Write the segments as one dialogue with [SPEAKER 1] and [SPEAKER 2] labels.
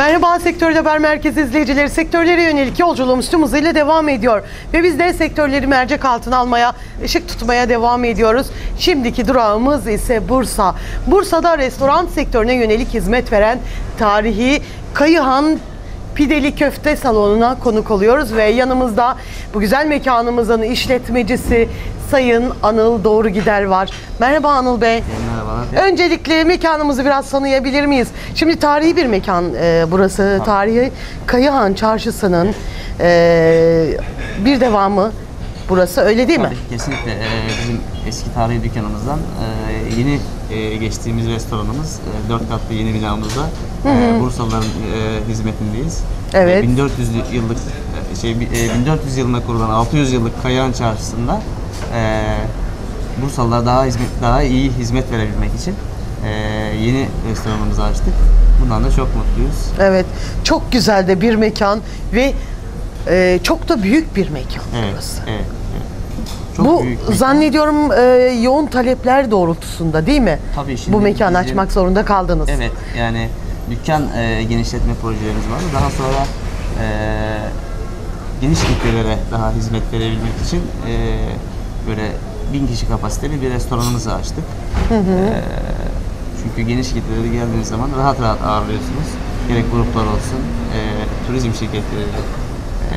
[SPEAKER 1] Merhaba Sektör Haber Merkezi izleyicileri. Sektörlere yönelik yolculuğumuz tüm hızıyla devam ediyor. Ve biz de sektörleri mercek altına almaya, ışık tutmaya devam ediyoruz. Şimdiki durağımız ise Bursa. Bursa'da restoran sektörüne yönelik hizmet veren tarihi Kayıhan Pideli Köfte Salonu'na konuk oluyoruz ve yanımızda bu güzel mekanımızın işletmecisi Sayın Anıl Doğru Gider var. Merhaba Anıl Bey.
[SPEAKER 2] Merhabalar.
[SPEAKER 1] Öncelikle mekanımızı biraz tanıyabilir miyiz? Şimdi tarihi bir mekan e, burası. Tarihi Kayıhan Çarşısı'nın e, bir devamı burası öyle değil mi?
[SPEAKER 2] Tabii, kesinlikle Ee, bizim eski tarihi dükkanımızdan e, yeni e, geçtiğimiz restoranımız e, dört katlı yeni binamızda e, Bursalıların e, hizmetindeyiz.
[SPEAKER 1] Evet.
[SPEAKER 2] E, 1400 yıllık e, şey bi- e, 1400 yılında kurulan 600 yıllık Kayahan Çarşısı'nda e, Bursalılar daha hizmet daha iyi hizmet verebilmek için e, yeni restoranımızı açtık. Bundan da çok mutluyuz.
[SPEAKER 1] Evet. Çok güzel de bir mekan ve e, çok da büyük bir mekan
[SPEAKER 2] Evet,
[SPEAKER 1] burası.
[SPEAKER 2] evet, evet. Çok
[SPEAKER 1] Bu
[SPEAKER 2] büyük bir-
[SPEAKER 1] zannediyorum e, yoğun talepler doğrultusunda değil mi?
[SPEAKER 2] Tabii şimdi
[SPEAKER 1] Bu mekanı
[SPEAKER 2] bizim-
[SPEAKER 1] açmak zorunda kaldınız.
[SPEAKER 2] Evet yani dükkan e, genişletme projelerimiz vardı. Daha sonra e, geniş kitlelere daha hizmet verebilmek için e, böyle bin kişi kapasiteli bir restoranımızı açtık. E, çünkü geniş kitlelere geldiğiniz zaman rahat rahat ağırlıyorsunuz. Gerek gruplar olsun, e, turizm şirketleri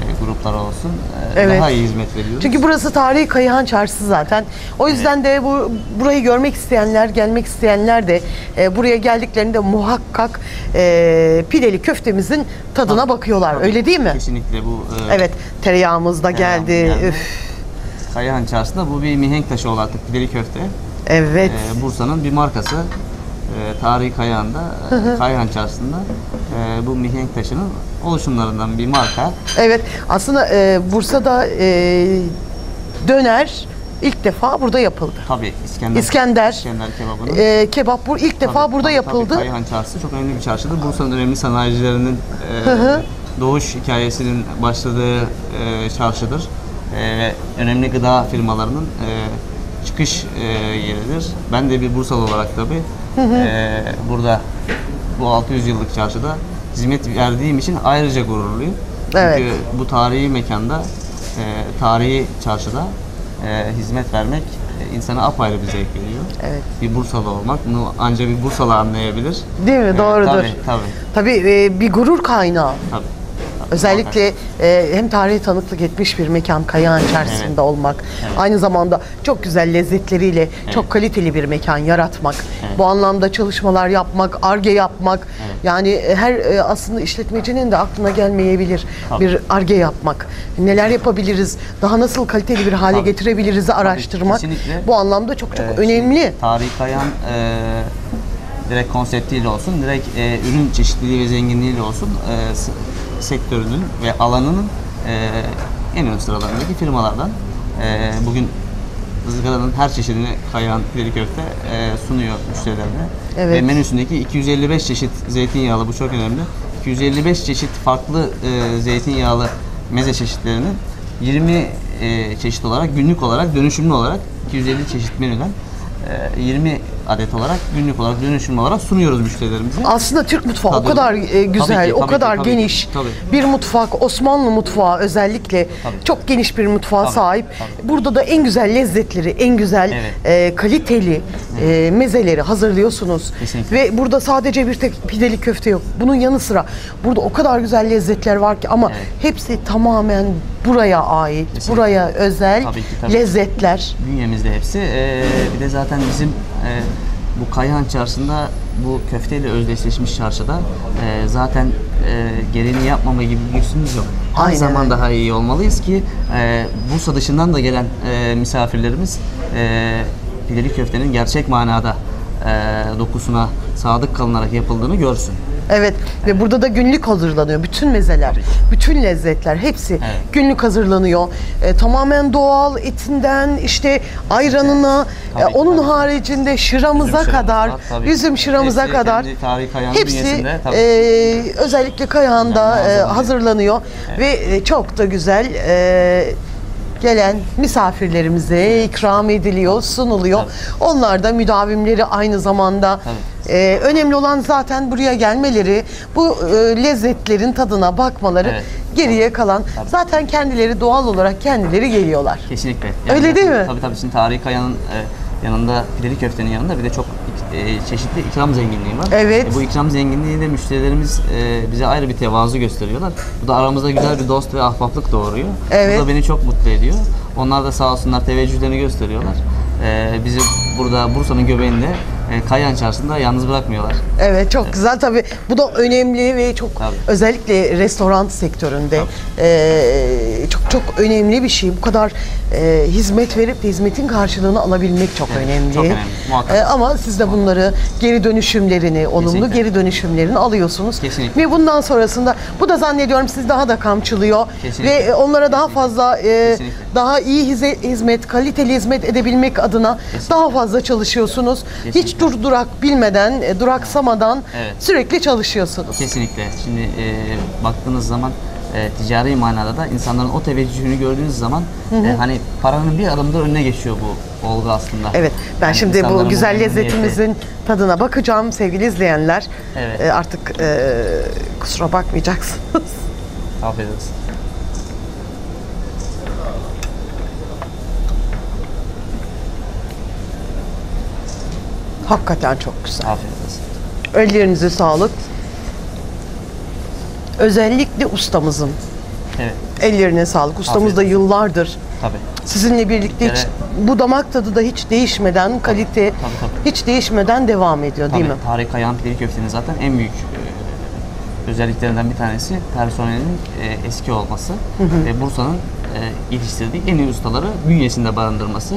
[SPEAKER 2] e, gruplar olsun e,
[SPEAKER 1] Evet.
[SPEAKER 2] daha iyi hizmet veriyoruz.
[SPEAKER 1] Çünkü burası tarihi Kayıhan Çarşısı zaten. O yüzden de bu burayı görmek isteyenler, gelmek isteyenler de e, buraya geldiklerinde muhakkak e, pideli köftemizin tadına bakıyorlar.
[SPEAKER 2] Tabii,
[SPEAKER 1] Öyle değil mi?
[SPEAKER 2] Kesinlikle bu e,
[SPEAKER 1] Evet, tereyağımız da geldi.
[SPEAKER 2] Tereyağımız geldi.
[SPEAKER 1] Üf,
[SPEAKER 2] Kayahan Çarşısı'nda bu bir mihenk taşı oldu artık pideli köfte.
[SPEAKER 1] evet.
[SPEAKER 2] Ee, Bursa'nın bir markası. Ee, tarihi Kayahan'da, e, Kayahan Çarşısı'nda e, bu mihenk taşının oluşumlarından bir marka.
[SPEAKER 1] Evet. Aslında e, Bursa'da e, döner ilk defa burada yapıldı.
[SPEAKER 2] Tabii İskender,
[SPEAKER 1] İskender,
[SPEAKER 2] İskender kebabının.
[SPEAKER 1] e, kebap bu ilk defa
[SPEAKER 2] Tabii,
[SPEAKER 1] burada
[SPEAKER 2] tabii,
[SPEAKER 1] yapıldı.
[SPEAKER 2] Tabii, Kayahan Çarşısı çok önemli bir çarşıdır. Bursa'nın önemli sanayicilerinin e, doğuş hikayesinin başladığı e, çarşıdır. E, ve önemli gıda firmalarının e, çıkış e, yeridir. Ben de bir Bursalı olarak tabii e, burada bu 600 yıllık çarşıda hizmet verdiğim için ayrıca gururluyum.
[SPEAKER 1] Evet.
[SPEAKER 2] Çünkü bu tarihi mekanda, e, tarihi çarşıda e, hizmet vermek e, insana apayrı bir zevk veriyor.
[SPEAKER 1] Evet.
[SPEAKER 2] Bir Bursalı olmak bunu ancak bir Bursalı anlayabilir.
[SPEAKER 1] Değil mi?
[SPEAKER 2] Evet,
[SPEAKER 1] Doğrudur.
[SPEAKER 2] Tabii, tabii.
[SPEAKER 1] Tabii e, bir gurur kaynağı.
[SPEAKER 2] tabii. Tabii,
[SPEAKER 1] Özellikle e, hem tarihi tanıklık etmiş bir mekan Kayağan Çarşısı'nda
[SPEAKER 2] Evet.
[SPEAKER 1] olmak. Aynı zamanda çok güzel lezzetleriyle çok kaliteli bir mekan yaratmak. Bu anlamda çalışmalar yapmak, arge yapmak. Yani e, her e, aslında işletmecinin de aklına gelmeyebilir
[SPEAKER 2] Tabii.
[SPEAKER 1] bir arge yapmak. Neler yapabiliriz? Daha nasıl kaliteli bir hale
[SPEAKER 2] Tabii.
[SPEAKER 1] getirebiliriz araştırmak.
[SPEAKER 2] kesinlikle.
[SPEAKER 1] Bu anlamda çok çok
[SPEAKER 2] Ee,
[SPEAKER 1] önemli.
[SPEAKER 2] şimdi Tarihi Kayan e, direkt konseptiyle olsun, direkt e, ürün çeşitliliği ve zenginliğiyle olsun e, sektörünün ve alanının e, en ön sıralarındaki firmalardan. E, bugün ızgaranın her çeşidini kayan pideli köfte e, sunuyor müşterilerine.
[SPEAKER 1] Evet.
[SPEAKER 2] Ve menüsündeki 255 çeşit zeytinyağlı, bu çok önemli. 255 çeşit farklı e, zeytinyağlı meze çeşitlerinin 20 e, çeşit olarak, günlük olarak, dönüşümlü olarak 250 çeşit menüden e, 20 adet olarak, günlük olarak, dönüşümlü olarak sunuyoruz müşterilerimize.
[SPEAKER 1] Aslında Türk mutfağı o
[SPEAKER 2] Tabii.
[SPEAKER 1] kadar e, güzel,
[SPEAKER 2] Tabii ki,
[SPEAKER 1] o kadar
[SPEAKER 2] ki, tabii
[SPEAKER 1] geniş.
[SPEAKER 2] ki, tabii.
[SPEAKER 1] Bir mutfak, Osmanlı mutfağı özellikle
[SPEAKER 2] Tabii.
[SPEAKER 1] çok geniş bir mutfağa
[SPEAKER 2] Tabii,
[SPEAKER 1] sahip.
[SPEAKER 2] tabii.
[SPEAKER 1] Burada da en güzel lezzetleri, en güzel
[SPEAKER 2] Evet.
[SPEAKER 1] e, kaliteli e, mezeleri hazırlıyorsunuz.
[SPEAKER 2] Kesinlikle.
[SPEAKER 1] Ve burada sadece bir tek pideli köfte yok. Bunun yanı sıra burada o kadar güzel lezzetler var ki ama
[SPEAKER 2] Evet.
[SPEAKER 1] hepsi tamamen buraya ait,
[SPEAKER 2] Kesinlikle.
[SPEAKER 1] buraya özel
[SPEAKER 2] Tabii ki, tabii.
[SPEAKER 1] lezzetler.
[SPEAKER 2] Bünyemizde hepsi. E, bir de zaten bizim e, bu Kayhan Çarşı'nda bu köfteyle özdeşleşmiş çarşıda e, zaten e, gereğini yapmama gibi bir lüksümüz yok. Her
[SPEAKER 1] Aynen
[SPEAKER 2] zaman
[SPEAKER 1] öyle.
[SPEAKER 2] daha iyi olmalıyız ki e, Bursa dışından da gelen e, misafirlerimiz e, pideli köftenin gerçek manada e, dokusuna sadık kalınarak yapıldığını görsün.
[SPEAKER 1] Evet ve burada da günlük hazırlanıyor. Bütün mezeler, bütün lezzetler hepsi
[SPEAKER 2] Evet.
[SPEAKER 1] günlük hazırlanıyor. E, tamamen doğal etinden işte ayranına,
[SPEAKER 2] Tabii
[SPEAKER 1] e,
[SPEAKER 2] ki,
[SPEAKER 1] onun
[SPEAKER 2] tabii.
[SPEAKER 1] haricinde şıramıza
[SPEAKER 2] Üzüm
[SPEAKER 1] kadar,
[SPEAKER 2] tabii.
[SPEAKER 1] üzüm şıramıza
[SPEAKER 2] Hepsi
[SPEAKER 1] kadar
[SPEAKER 2] kendi tarihi Kayhan'ın
[SPEAKER 1] hepsi
[SPEAKER 2] bünyesinde, tabii.
[SPEAKER 1] e, özellikle Kayhan'da
[SPEAKER 2] Yani
[SPEAKER 1] e,
[SPEAKER 2] malzemeleri.
[SPEAKER 1] hazırlanıyor ve e, çok da güzel e, gelen misafirlerimize ikram ediliyor, sunuluyor. Onlar da müdavimleri aynı zamanda.
[SPEAKER 2] Tabii.
[SPEAKER 1] Ee, önemli olan zaten buraya gelmeleri, bu e, lezzetlerin tadına bakmaları.
[SPEAKER 2] Evet.
[SPEAKER 1] Geriye kalan zaten kendileri doğal olarak kendileri geliyorlar.
[SPEAKER 2] Kesinlikle.
[SPEAKER 1] Öyle değil mi?
[SPEAKER 2] Tabii tabii şimdi tarihi kayanın e, yanında pideli köftenin yanında bir de çok e, çeşitli ikram zenginliği var.
[SPEAKER 1] Evet.
[SPEAKER 2] E, bu ikram zenginliğiyle müşterilerimiz e, bize ayrı bir tevazu gösteriyorlar. Bu da aramızda güzel bir dost ve ahbaplık doğuruyor.
[SPEAKER 1] Evet.
[SPEAKER 2] Bu da beni çok mutlu ediyor. Onlar da sağ olsunlar teveccühlerini gösteriyorlar. E, bizi burada Bursa'nın göbeğinde e, Kayan Çarşı'nda yalnız bırakmıyorlar.
[SPEAKER 1] Evet çok güzel tabii. Bu da önemli ve çok
[SPEAKER 2] Tabii.
[SPEAKER 1] özellikle restoran sektöründe eee, çok çok önemli bir şey. Bu kadar eee, hizmet verip de hizmetin karşılığını alabilmek çok önemli.
[SPEAKER 2] çok önemli, muhakkak.
[SPEAKER 1] Eee, ama siz de bunları geri dönüşümlerini, olumlu
[SPEAKER 2] Kesinlikle.
[SPEAKER 1] geri dönüşümlerini alıyorsunuz.
[SPEAKER 2] Kesinlikle.
[SPEAKER 1] Ve bundan sonrasında bu da zannediyorum siz daha da kamçılıyor
[SPEAKER 2] Kesinlikle.
[SPEAKER 1] ve onlara daha fazla
[SPEAKER 2] Kesinlikle.
[SPEAKER 1] daha iyi hize- hizmet, kaliteli hizmet edebilmek adına daha fazla çalışıyorsunuz. Hiç
[SPEAKER 2] Kesinlikle.
[SPEAKER 1] durdurak bilmeden, e, duraksamadan
[SPEAKER 2] Evet.
[SPEAKER 1] sürekli çalışıyorsunuz.
[SPEAKER 2] Kesinlikle. Şimdi e, baktığınız zaman e, ticari manada da insanların o teveccühünü gördüğünüz zaman e, hani paranın bir adımda önüne geçiyor bu olgu aslında.
[SPEAKER 1] Evet, ben
[SPEAKER 2] Yani
[SPEAKER 1] şimdi bu güzel
[SPEAKER 2] memnuniyeti.
[SPEAKER 1] lezzetimizin tadına bakacağım sevgili izleyenler.
[SPEAKER 2] Evet.
[SPEAKER 1] E, artık e, kusura bakmayacaksınız.
[SPEAKER 2] Afiyet olsun.
[SPEAKER 1] Hakikaten çok güzel.
[SPEAKER 2] Afiyet olsun.
[SPEAKER 1] Ellerinize sağlık. Özellikle ustamızın
[SPEAKER 2] Evet.
[SPEAKER 1] ellerine sağlık. Ustamız
[SPEAKER 2] Afiyet
[SPEAKER 1] da yıllardır
[SPEAKER 2] Tabii.
[SPEAKER 1] sizinle birlikte hiç, bu damak tadı da hiç değişmeden, kalite
[SPEAKER 2] tabii, tabii.
[SPEAKER 1] hiç değişmeden devam ediyor değil mi?
[SPEAKER 2] Tabii, Tarık Kayan Pideli Köfte'nin zaten en büyük e, özelliklerinden bir tanesi personelin e, eski olması ve Bursa'nın e, yetiştirdiği en iyi ustaları bünyesinde barındırması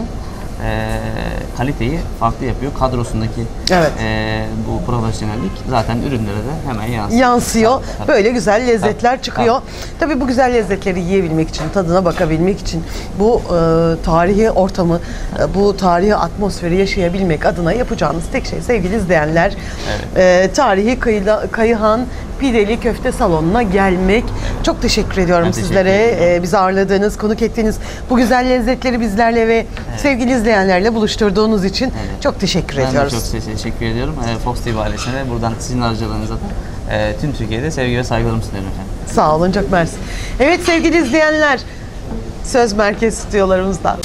[SPEAKER 2] kaliteyi farklı yapıyor. Kadrosundaki
[SPEAKER 1] Evet.
[SPEAKER 2] e, bu profesyonellik zaten ürünlere de hemen yansıyor.
[SPEAKER 1] yansıyor.
[SPEAKER 2] Tabii, tabii.
[SPEAKER 1] Böyle güzel lezzetler
[SPEAKER 2] Tabii,
[SPEAKER 1] çıkıyor. Tabii bu güzel lezzetleri yiyebilmek için, tadına bakabilmek için bu e, tarihi ortamı, e, bu tarihi atmosferi yaşayabilmek adına yapacağınız tek şey sevgili izleyenler, e, tarihi Kayıla, Kayıhan Pideli Köfte Salonu'na gelmek. Çok teşekkür ediyorum
[SPEAKER 2] Ben teşekkür
[SPEAKER 1] sizlere.
[SPEAKER 2] ederim.
[SPEAKER 1] E, bizi ağırladığınız, konuk ettiğiniz bu güzel lezzetleri bizlerle ve sevgili izleyenlerle buluşturduğunuz için çok teşekkür
[SPEAKER 2] Ben de
[SPEAKER 1] ediyoruz.
[SPEAKER 2] çok size teşekkür ediyorum. E, Fox TV ailesine buradan sizin aracılığınızla e, tüm Türkiye'de sevgi ve saygılarımı sunuyorum efendim.
[SPEAKER 1] Sağ olun, çok mersi. Evet sevgili izleyenler, Söz Merkez stüdyolarımızdan.